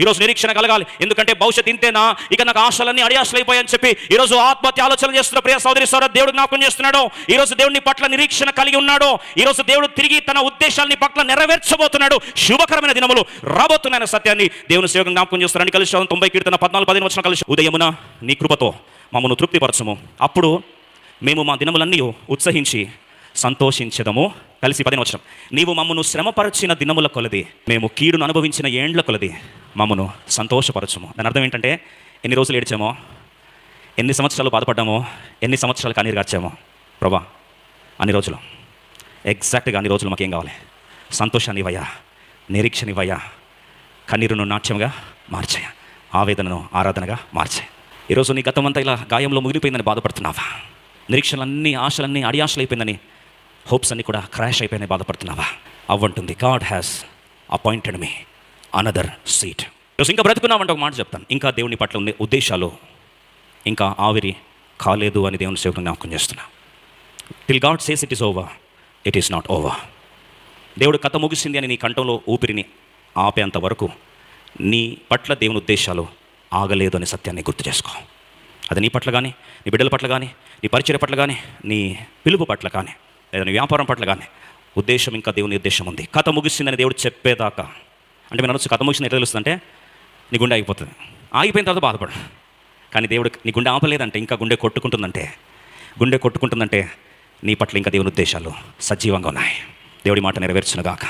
ఈరోజు నిరీక్షణ కలగాలి. ఎందుకంటే భవిష్యత్ ఇంతేనా? ఇక నాకు ఆశలన్నీ అడియాశలు అయిపోయాయని చెప్పి ఈరోజు ఆత్మహత్య ఆలోచన చేస్తున్న ప్రియ సోదరి సోదరు దేవుడు జ్ఞాపకం చేస్తున్నాడు. ఈరోజు దేవుడిని పట్ల నిరీక్షణ కలిగి ఉన్నాడు. ఈరోజు దేవుడు తిరిగి తన ఉద్దేశాన్ని పట్ల నెరవేర్చబోతున్నాడు. శుభకరమైన దినములు రాబోతున్నాయన్న సత్యాన్ని దేవుని సేవకు జ్ఞాపకం చేస్తున్నారని కలిసి తొంభై కీర్తన పద్నాలుగు పదిహేను వచ్చిన కలిసి ఉదయమున నీ కృపతో మమ్మను తృప్తిపరచము. అప్పుడు మేము మా దినములన్నీ ఉత్సహించి సంతోషించదము. కలిసి పదిన వచ్చం నీవు మమ్మను శ్రమపరచిన దినముల కొలది. మేము కీడును అనుభవించిన ఏండ్ల కొలది. మమ్మను సంతోషపరచము. దాని అర్థం ఏంటంటే ఎన్ని రోజులు ఏడ్చామో ఎన్ని సంవత్సరాలు బాధపడ్డామో ఎన్ని సంవత్సరాలు కన్నీరు గార్చామో ప్రభా అన్ని రోజులు. ఎగ్జాక్ట్గా అన్ని రోజులు మాకేం కావాలి? సంతోషాన్ని ఇవ్వయా నిరీక్షణ ఇవ్వయా కన్నీరును నాట్యంగా మార్చాయ ఆవేదనను ఆరాధనగా మార్చాయి ఈరోజు నీ గతం అంతా ఇలా గాయంలో ముగిలిపోయిందని బాధపడుతున్నావా? నిరీక్షలన్నీ ఆశలన్నీ అడియాశలు అయిపోయిందని హోప్స్ అన్నీ కూడా క్రాష్ అయిపోయినాయి బాధపడుతున్నావా? అవ్వంటుంది. God has appointed me another seat ఈరోజు ఇంకా బ్రతుకున్నామంటే ఒక మాట చెప్తాను. ఇంకా దేవుని పట్ల ఉండే ఉద్దేశాలు ఇంకా ఆవిరి కాలేదు అని దేవుని సేవకుని జ్ఞాపకం చేస్తున్నా. Till God says it is over it is not over దేవుడు కథ ముగిసింది అని నీ కంఠంలో ఊపిరిని ఆపేంత వరకు నీ పట్ల దేవుని ఉద్దేశాలు ఆగలేదు అనే సత్యాన్ని గుర్తు చేసుకో. అది నీ పట్ల కానీ నీ బిడ్డల పట్ల కానీ నీ పరిచయ పట్ల కానీ నీ పిలుపు పట్ల కానీ లేదా నీ వ్యాపారం పట్ల కానీ ఉద్దేశం ఇంకా దేవుని ఉద్దేశం ఉంది. కథ ముగిసిందని దేవుడు చెప్పేదాకా అంటే మీరు అనొచ్చు కథ ముగిసిన ఎట్లా తెలుస్తుందంటే నీ గుండె ఆగిపోతుంది. ఆగిపోయిన తర్వాత బాధపడు. కానీ దేవుడు నీ గుండె ఆపలేదంటే ఇంకా గుండె కొట్టుకుంటుందంటే గుండె కొట్టుకుంటుందంటే నీ పట్ల ఇంకా దేవుని ఉద్దేశాలు సజీవంగా ఉన్నాయి. దేవుడి మాట నెరవేర్చునుగాక.